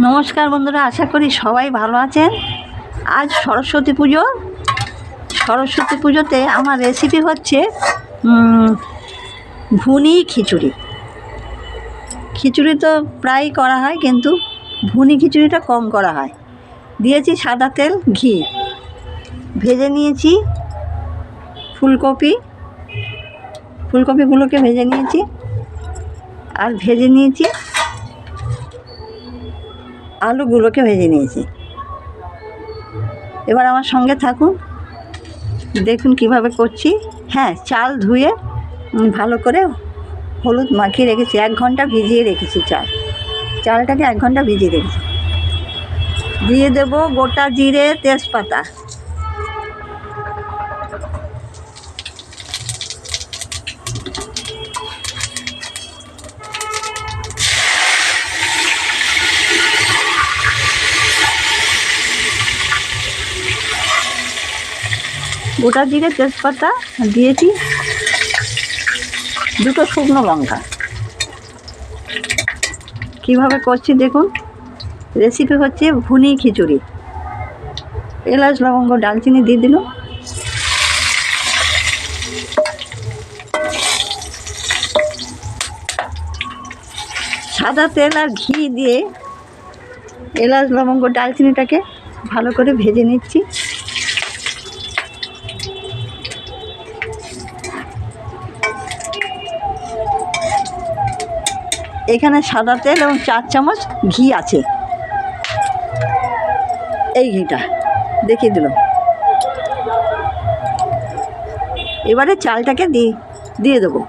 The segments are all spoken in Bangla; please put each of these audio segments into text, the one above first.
নমস্কার বন্ধুরা, আশা করি সবাই ভালো আছেন। আজ সরস্বতী পুজো। সরস্বতী পুজোতে আমার রেসিপি হচ্ছে ভুনি খিচুড়ি। খিচুড়ি তো প্রায় করা হয়, কিন্তু ভুনি খিচুড়িটা কম করা হয়। দিয়েছি সাদা তেল, ঘি। ভেজে নিয়েছি ফুলকপি। ফুলকপিগুলোকে ভেজে নিয়েছি। আর ভেজে নিয়েছি আলুগুলোকে ভেজে নিয়েছি। এবার আমার সঙ্গে থাকুন। দেখুন কীভাবে করছি। হ্যাঁ চাল ধুয়ে ভালো করে হলুদ মাখিয়ে রেখেছি। এক ঘণ্টা ভিজিয়ে রেখেছি চাল। চালটাকে এক ঘণ্টা ভিজিয়ে রেখেছি। দিয়ে দেবো গোটা জিরে তেজপাতা। গোটা জিরে তেজপাতা দিয়েছি, দুটো শুকনো লঙ্কা। কীভাবে করছি দেখুন রেসিপি হচ্ছে ভুনি খিচুড়ি। এলাচ, লবঙ্গ, ডালচিনি দিয়ে দিল। সাদা তেল আর ঘি দিয়ে এলাচ, লবঙ্গ, ডালচিনিটাকে ভালো করে ভেজে নিচ্ছি। এখানে সাদা তেল এবং চার চামচ ঘি আছে। এই ঘিটা, দেখিয়ে দিল। এবারে চালটাকে দিয়ে দিয়ে দেবো।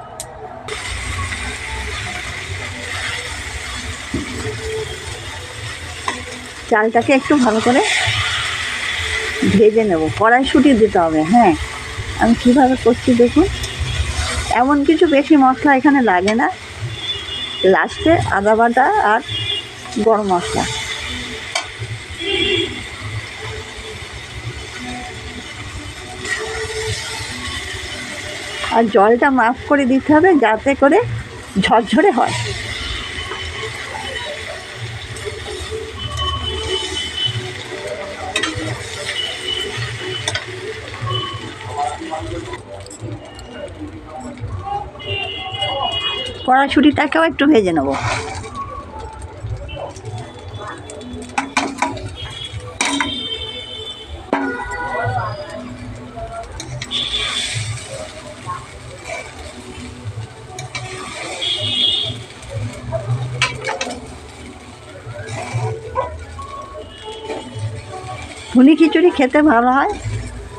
চালটাকে একটু ভালো করে ভেজে নেব। কড়াইশুঁটি দিতে হবে হ্যাঁ। আমি কীভাবে করছি দেখুন? এমন কিছু বেশি মশলা এখানে লাগে না। লাস্টে আদা বাটা আর গরম মশলা। আর জলটা মাফ করে দিতে হবে যাতে করে ঝরঝরে হয়। কড়াইশুটিটাকেও একটু ভেজে নেব। ভুনি খিচুড়ি খেতে ভালো হয়।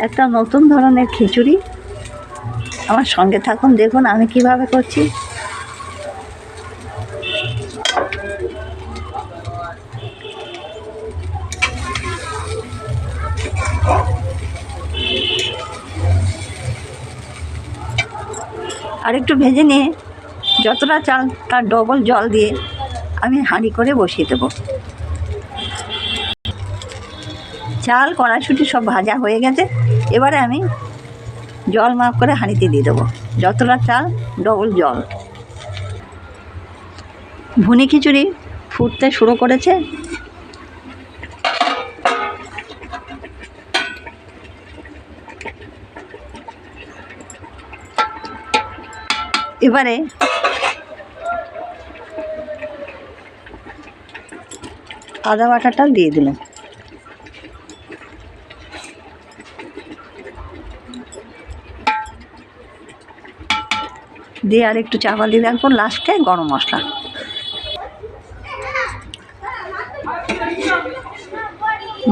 একটা নতুন ধরনের খিচুড়ি। আমার সঙ্গে থাকুন, দেখুন আমি কীভাবে করছি। আর একটু ভেজে নিয়ে যতটা চাল, তার ডবল জল দিয়ে আমি হাঁড়ি করে বসিয়ে দেবো। চাল, কড়াইশুটি সব ভাজা হয়ে গেছে। এবারে আমি জল মাফ করে হাঁড়িতে দিয়ে দেবো। যতটা চাল ডবল জল। ভুনি খিচুড়ি ফুটতে শুরু করেছে। এবারে আদা বাটাটা দিয়ে দিলাম। দিয়ে আর একটু চাপা দিয়ে রাখব, লাস্টে গরম মশলা।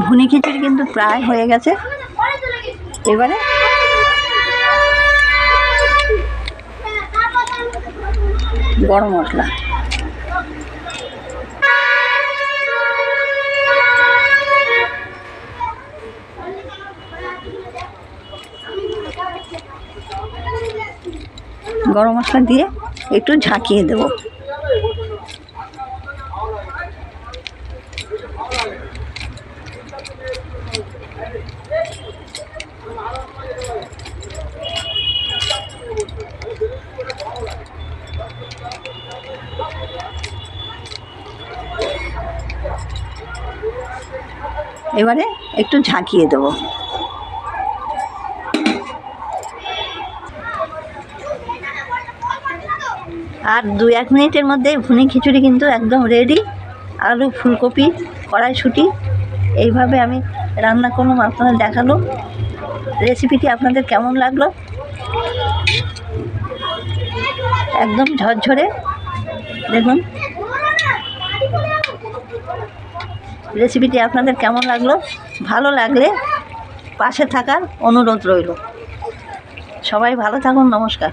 ভুনি খিচুড়ি কিন্তু প্রায় হয়ে গেছে। এবারে গরম মশলা। গরম মশলা দিয়ে একটু ঝাঁকিয়ে দেবো। এবারে একটু ঝাঁকিয়ে দেবো। আর দু এক মিনিটের মধ্যে ভুনি খিচুড়ি কিন্তু একদম রেডি আলু ফুলকপি, কড়াইশুঁটি, এইভাবে আমি রান্না করলাম, আপনাদের দেখাল। রেসিপিটি আপনাদের কেমন লাগল? একদম ঝরঝরে। দেখুন। রেসিপিটি আপনাদের কেমন লাগল? ভালো লাগলে পাশে থাকার অনুরোধ রইল। সবাই ভালো থাকুন নমস্কার।